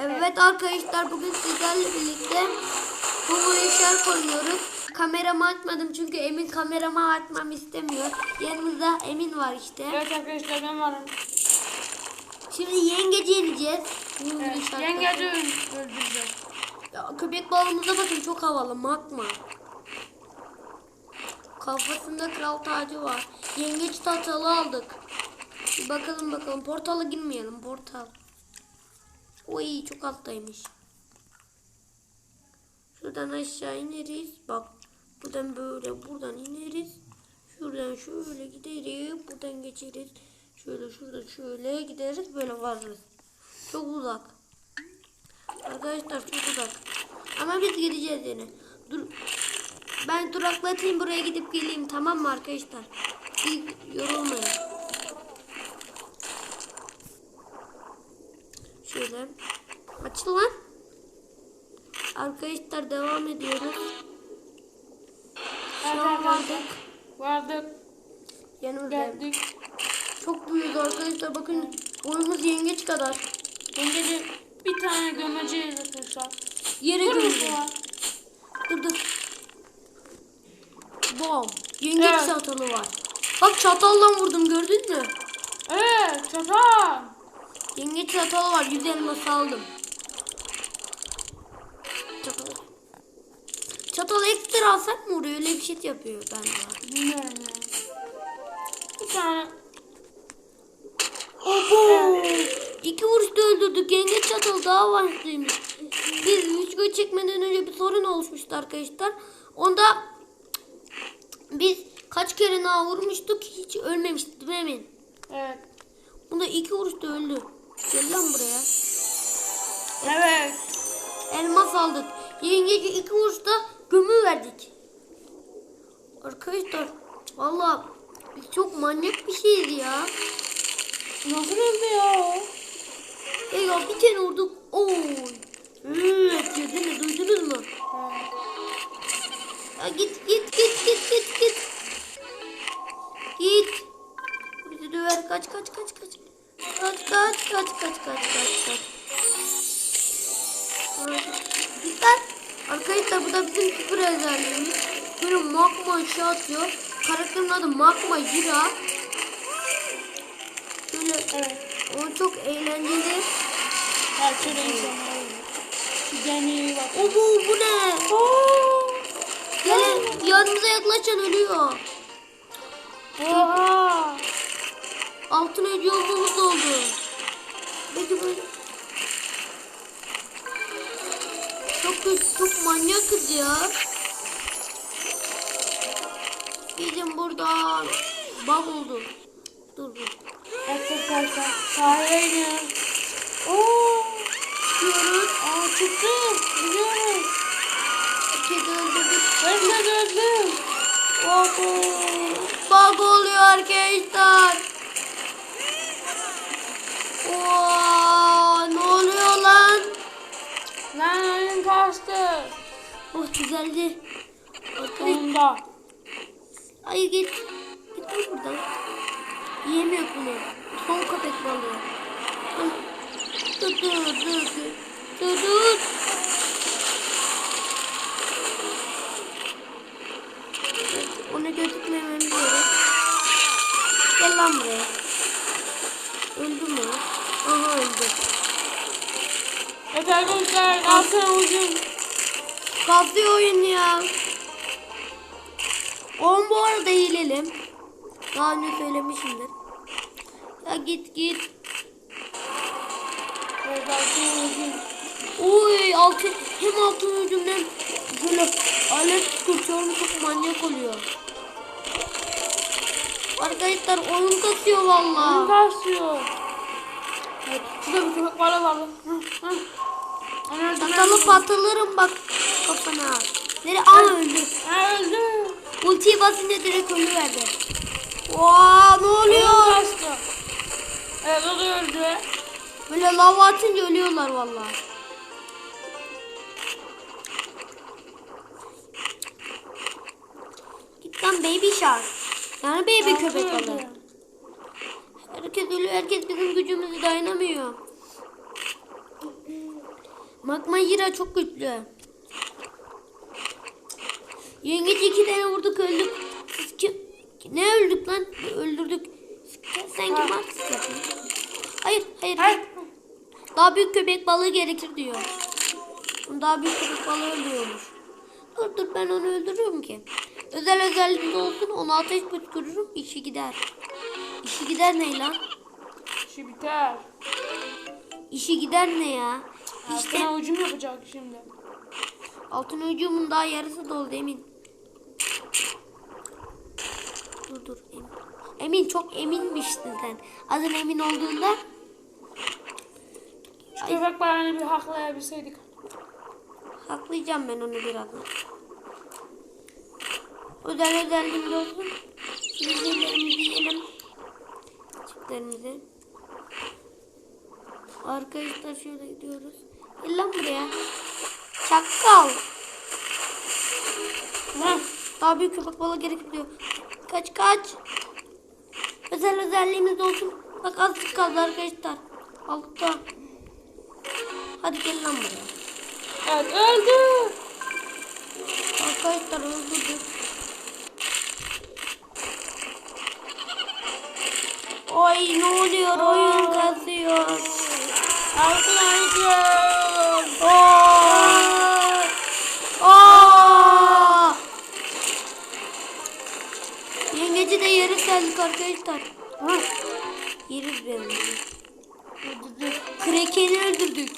Evet arkadaşlar bugün sizlerle birlikte bu şark oynuyoruz. Kameramı açmadım çünkü Emin kameramı açmamı istemiyor. Yanımızda Emin var işte. Evet arkadaşlar ben varım. Şimdi yengeci yeneceğiz. Evet, yengeci öl- öldüreceğiz. Ya, köpek balığımıza bakın çok havalı magma. Kafasında kral tacı var. Yengeç tatalı aldık. Bir bakalım bakalım. Portala girmeyelim. Portal. Oy çok alttaymış. Şuradan aşağı ineriz. Bak buradan böyle buradan ineriz. Şuradan şöyle gideriz. Buradan geçeriz. Şöyle şurada şöyle gideriz. Böyle varırız. Çok uzak. Arkadaşlar çok uzak. Ama biz gideceğiz yine. Dur. Ben duraklatayım buraya gidip geleyim tamam mı arkadaşlar? Siz yorulmayın. Şöyle. Açıl lan. Arkadaşlar devam ediyoruz. Şu an vardık. Vardık. Yanımızda. Geldik. Çok büyüdü arkadaşlar. Bakın boyumuz yengeç kadar. Yengeci bir tane gömeceğiz arkadaşlar. Yere. Mustafa. Dur dur. Bom. Yengeç Evet. çatalı var. Bak çatalla vurdum gördün mü? Evet çatal. Yengeç çatalı var. Yüz elması aldım. Çatal. Çatal ekstra alsak mı oraya? Öyle bir şey yapıyor bence. Bilmiyorum ya. Bir tane. Abo. İki vuruşta öldürdük. Yengeç çatalı daha avanslıymış. Biz video çekmeden önce bir sorun oluşmuştu arkadaşlar. Onda biz kaç kere daha vurmuştuk hiç ölmemişti değil mi Emin? Evet. Bunda iki vuruşta öldü. Gel lan buraya. Evet. Elmas aldık. Yengeci iki vuruşta gömü verdik. Arkadaşlar valla çok manyak bir şeydi ya. Nasıl öldü ya? E ya bir tane vurduk. Arkadaşlar bu da bizim küfür özelliğimiz. Böyle magma aşağı atıyor. Karakterin adı magma Jira. Böyle Evet. o çok eğlenceli. Her türlü insanlar öldü. Bir deneye bak. O bu bu ne? Oo. Gelin yanımıza yaklaşan ölüyor. Oha. Altın ödü yolumuz oldu. Peki böyle. Çok kötü, çok manyakız ya. Bizim burada bug oldu. Dur dur. Evet arkadaşlar. Sahaya iniyor. Oo. Diyoruz. Aa çıktım. Biliyorum. Kedi öldürdük. Ben de. Oho. Bug oluyor Arkadaşlar. Sonunda. Hayır git. Git lan buradan. Yiyemiyor bunu. Son köpek balığı. Dur dur dur dur. Dur Onu gözükmememiz gerek. Gel lan buraya. Öldü mü? Aha öldü. Evet arkadaşlar. Kalsın ucum. Kalktı oyun ya. On bu arada hilelim. Daha önce söylemişimdir. Ya git git. Oy altın hem altın ucundan böyle alet kurtarım çok manyak oluyor. Arkadaşlar oyun kasıyor Oyun valla. kasıyor. Evet. Şurada bir köpek var. Sakalı lazım. patlatırım bak kafana. Nereye? Aa öldü. Öldü. Ultiyi basınca direkt ölüverdi. Vaa ne oluyor? kastı. Evet o da öldü. Böyle lava atınca ölüyorlar valla. Git lan baby shark. Yani baby Altı köpek balığı. Herkes ölüyor. Herkes bizim gücümüzü dayanamıyor. Magma Hira çok güçlü. Yengeç iki tane vurduk öldük. Siz kim? Ne öldük lan? Öldürdük. Sen kim yapıyorsun? Hayır, hayır, hayır. Daha büyük köpek balığı gerekir diyor. Daha büyük köpek balığı öldürüyormuş. Dur dur ben onu öldürüyorum ki. Özel özelliğimiz olsun onu ateş püskürürüm işi gider. İşi gider ne lan? İşi biter. İşi gider ne ya? İşte İşte ucum yapacak şimdi. altın ucumun daha yarısı doldu Emin. Dur dur Emin. Emin çok eminmiştin sen. Adın Emin olduğunda Şu köpek balığını bir haklayabilseydik. Haklayacağım ben onu birazdan. Özel özelliğimiz olsun. Çizgilerimizi yiyelim. Çiftlerimizi. Arkadaşlar şöyle gidiyoruz. Gel lan buraya. Çakal. Heh. Daha büyük köpek balığı gerekiyor. Kaç kaç. Özel özelliğimiz olsun. Bak azıcık kaldı arkadaşlar. Altta. Hadi gel lan buraya. Evet öldü. Arkadaşlar öldürdük. Oy ne oluyor? Oyun kasıyor. Arkadaşlar. Oo! Oo! Yengeci de yeri geldik arkadaşlar. Ha. Yeriz onu. Öldürdük. Kraken'i öldürdük.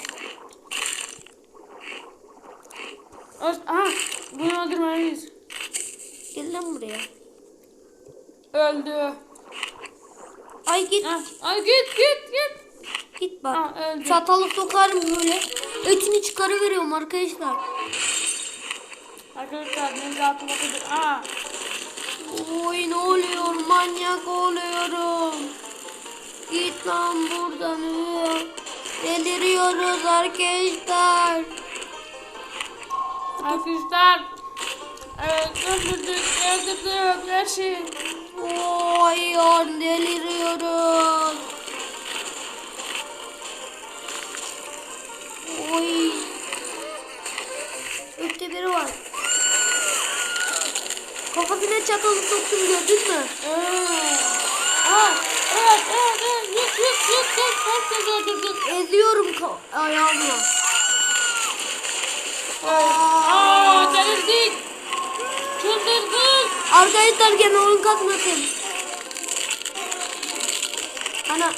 Aha. Bunu öldürmeliyiz. Gel lan buraya. Öldü. Ay git. Ha. Ay git git git. Git bak. Ha, öldü. Çatalı sokarım böyle. Etini çıkarıveriyorum arkadaşlar. Arkadaşlar benim de aklıma takıldı. Aa. Manyak oluyorum. Git lan buradan. ıı. Deliriyoruz arkadaşlar. Arkadaşlar. Evet öldürdük öldürdük her şeyi. Oy yut herkes öldürdük. Eziyorum ayağımla. Aa delirdik. Çıldırdık. Arkadaşlar gene oyun kalkmasın. Ana.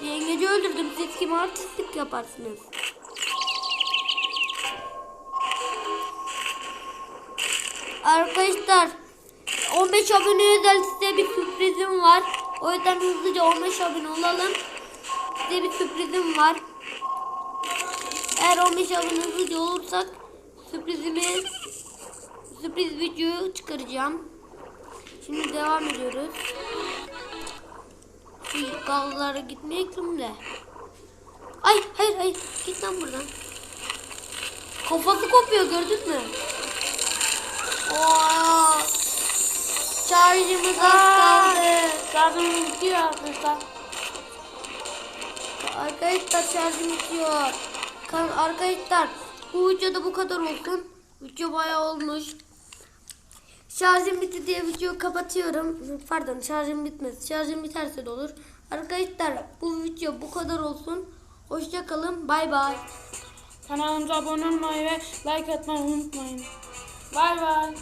Yengeci öldürdüm. Siz kim artistlik yaparsınız? Arkadaşlar 15 abone özel size bir sürprizim var. O yüzden hızlıca 15 abone olalım. Size bir sürprizim var. Eğer 15 abone hızlıca olursak sürprizimi sürpriz video çıkaracağım. Şimdi devam ediyoruz. Şu dallara gitmeye kimle? Ay hayır hayır git lan buradan. Kafası kopuyor gördün mü? Oo. Şarjımız az kaldı. Şarjım bitiyor arkadaşlar. Arkadaşlar şarjım bitiyor. Kan arkadaşlar bu videoda bu kadar olsun. Video bayağı olmuş. Şarjım bitti diye videoyu kapatıyorum. Pardon şarjım bitmez. Şarjım biterse de olur. Arkadaşlar bu video bu kadar olsun. Hoşça kalın. Bay bay. Kanalımıza abone olmayı ve like atmayı unutmayın. Bay bay.